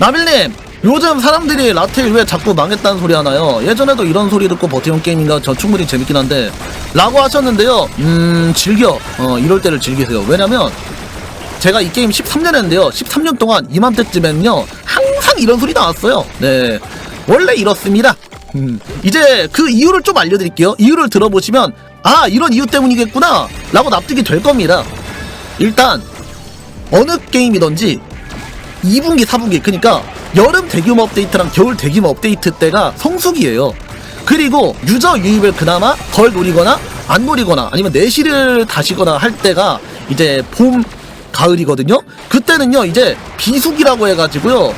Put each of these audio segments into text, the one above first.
나빌님 요즘 사람들이 라테일 왜 자꾸 망했다는 소리 하나요? 예전에도 이런 소리 듣고 버티온 게임인가? 저 충분히 재밌긴 한데 라고 하셨는데요. 음 즐겨. 어 이럴 때를 즐기세요. 왜냐면 제가 이 게임 13년 했는데요. 13년 동안 이맘때쯤에는요 항상 이런 소리 나왔어요. 네. 원래 이렇습니다. 음, 이제 그 이유를 좀 알려드릴게요. 이유를 들어보시면 아 이런 이유 때문이겠구나! 라고 납득이 될 겁니다. 일단 어느 게임이든지 2분기, 4분기, 그러니까 여름 대규모 업데이트랑 겨울 대규모 업데이트 때가 성수기예요. 그리고 유저 유입을 그나마 덜 노리거나 안 노리거나 아니면 내실을 다시거나 할 때가 이제 봄, 가을이거든요. 그때는요 이제 비수기라고 해가지고요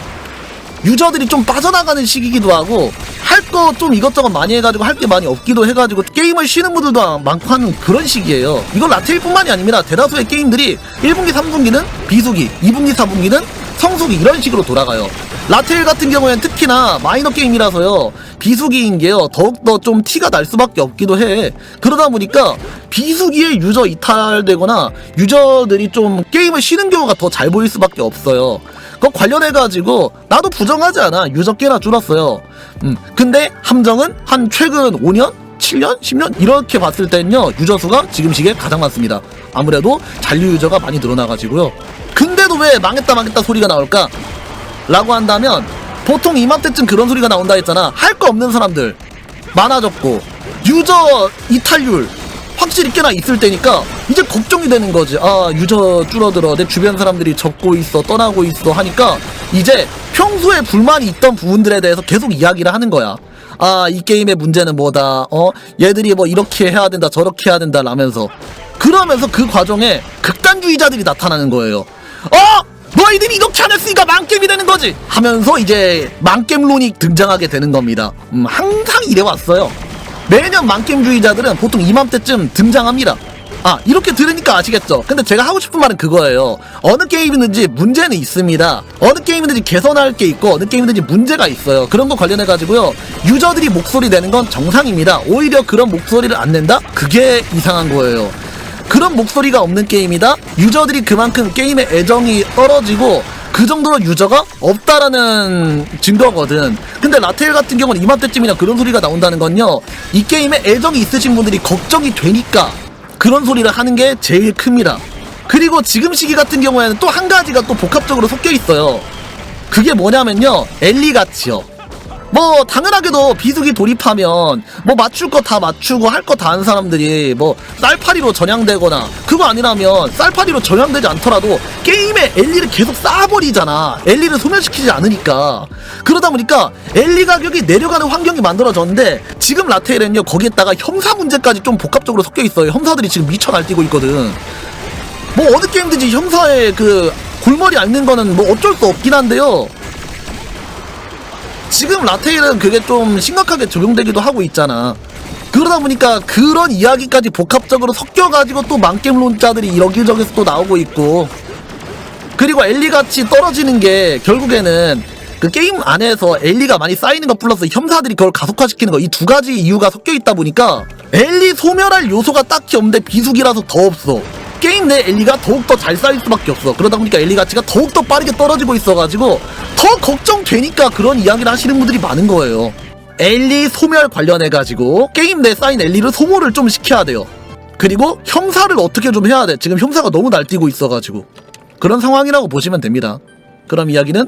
유저들이 좀 빠져나가는 시기기도 하고 할 거 좀 이것저것 많이 해가지고 할 게 많이 없기도 해가지고 게임을 쉬는 분들도 많고 하는 그런 시기예요. 이건 라테일뿐만이 아닙니다. 대다수의 게임들이 1분기, 3분기는 비수기, 2분기, 4분기는 성수기 이런 식으로 돌아가요. 라테일 같은 경우에는 특히나 마이너 게임이라서요. 비수기인 게요. 더욱더 좀 티가 날 수밖에 없기도 해. 그러다 보니까 비수기에 유저 이탈되거나 유저들이 좀 게임을 쉬는 경우가 더 잘 보일 수밖에 없어요. 그거 관련해가지고 나도 부정하지 않아. 유저 꽤나 줄었어요. 음. 근데 함정은 한 최근 5년? 7년? 10년? 이렇게 봤을 때는요, 유저 수가 지금 시기에 가장 많습니다. 아무래도 잔류 유저가 많이 늘어나가지고요. 왜 망했다 망했다 소리가 나올까? 라고 한다면, 보통 이맘때쯤 그런 소리가 나온다 했잖아. 할 거 없는 사람들. 많아졌고, 유저 이탈률 확실히 꽤나 있을 때니까 이제 걱정이 되는 거지. 아, 유저 줄어들어. 내 주변 사람들이 적고 있어. 떠나고 있어. 하니까 이제 평소에 불만이 있던 부분들에 대해서 계속 이야기를 하는 거야. 아, 이 게임의 문제는 뭐다. 어, 얘들이 뭐 이렇게 해야 된다. 저렇게 해야 된다. 라면서. 그러면서 그 과정에 극단주의자들이 나타나는 거예요. 어! 너희들이 이렇게 안 했으니까 망겜이 되는 거지! 하면서 이제 망겜론이 등장하게 되는 겁니다. 음, 항상 이래왔어요. 매년 망겜주의자들은 보통 이맘때쯤 등장합니다. 아, 이렇게 들으니까 아시겠죠? 근데 제가 하고 싶은 말은 그거예요. 어느 게임이든지 문제는 있습니다. 어느 게임이든지 개선할 게 있고, 어느 게임이든지 문제가 있어요. 그런 거 관련해 가지고요. 유저들이 목소리 내는 건 정상입니다. 오히려 그런 목소리를 안 낸다? 그게 이상한 거예요. 그런 목소리가 없는 게임이다? 유저들이 그만큼 게임에 애정이 떨어지고, 그 정도로 유저가 없다라는 증거거든. 근데 라테일 같은 경우는 이맘때쯤이나 그런 소리가 나온다는 건요. 이 게임에 애정이 있으신 분들이 걱정이 되니까 그런 소리를 하는 게 제일 큽니다. 그리고 지금 시기 같은 경우에는 또 한 가지가 또 복합적으로 섞여 있어요. 그게 뭐냐면요. 엘리가치요. 뭐 당연하게도 비수기 돌입하면 뭐 맞출 거 다 맞추고 할 거다 하는 사람들이 뭐 쌀파리로 전향되거나 그거 아니라면 쌀파리로 전향되지 않더라도 게임에 엘리를 계속 쌓아버리잖아. 엘리를 소멸시키지 않으니까. 그러다 보니까 엘리 가격이 내려가는 환경이 만들어졌는데 지금 라테일은요 거기에다가 형사 문제까지 좀 복합적으로 섞여 있어요. 형사들이 지금 미쳐 날뛰고 있거든. 뭐 어느 게임든지 형사의 그 골머리 앓는 거는 뭐 어쩔 수 없긴 한데요 지금 라테일은 그게 좀 심각하게 적용되기도 하고 있잖아. 그러다 보니까 그런 이야기까지 복합적으로 섞여가지고 또 망겜론자들이 여기저기서 또 나오고 있고 그리고 엘리같이 떨어지는 게 결국에는 그 게임 안에서 엘리가 많이 쌓이는 것 플러스 형사들이 그걸 가속화시키는 거 이 두 가지 이유가 섞여 있다 보니까 엘리 소멸할 요소가 딱히 없는데 비수기라서 더 없어. 게임 내 엘리가 더욱더 잘 쌓일 수밖에 없어. 그러다 보니까 엘리 가치가 더욱더 빠르게 떨어지고 있어가지고 더 걱정되니까 그런 이야기를 하시는 분들이 많은 거예요. 엘리 소멸 관련해가지고 게임 내 쌓인 엘리를 소모를 좀 시켜야 돼요. 그리고 형사를 어떻게 좀 해야 돼. 지금 형사가 너무 날뛰고 있어가지고. 그런 상황이라고 보시면 됩니다. 그럼 이야기는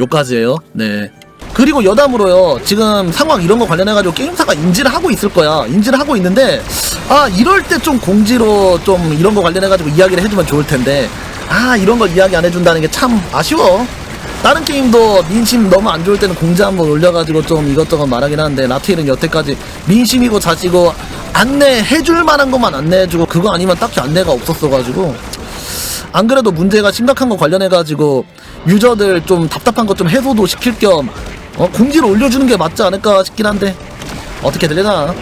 요까지예요. 네. 그리고 여담으로요. 지금 상황 이런 거 관련해가지고 게임사가 인지를 하고 있을 거야. 인지를 하고 있는데 아 이럴 때 좀 공지로 좀 이런 거 관련해가지고 이야기를 해주면 좋을 텐데 아 이런 걸 이야기 안 해준다는 게 참 아쉬워. 다른 게임도 민심 너무 안 좋을 때는 공지 한번 올려가지고 좀 이것저것 말하긴 하는데 라테일은 여태까지 민심이고 자시고 안내해줄 만한 것만 안내해주고 그거 아니면 딱히 안내가 없었어가지고 안 그래도 문제가 심각한 거 관련해가지고 유저들 좀 답답한 것 좀 해소도 시킬 겸 어, 공지를 올려주는 게 맞지 않을까 싶긴 한데 어떻게 들려나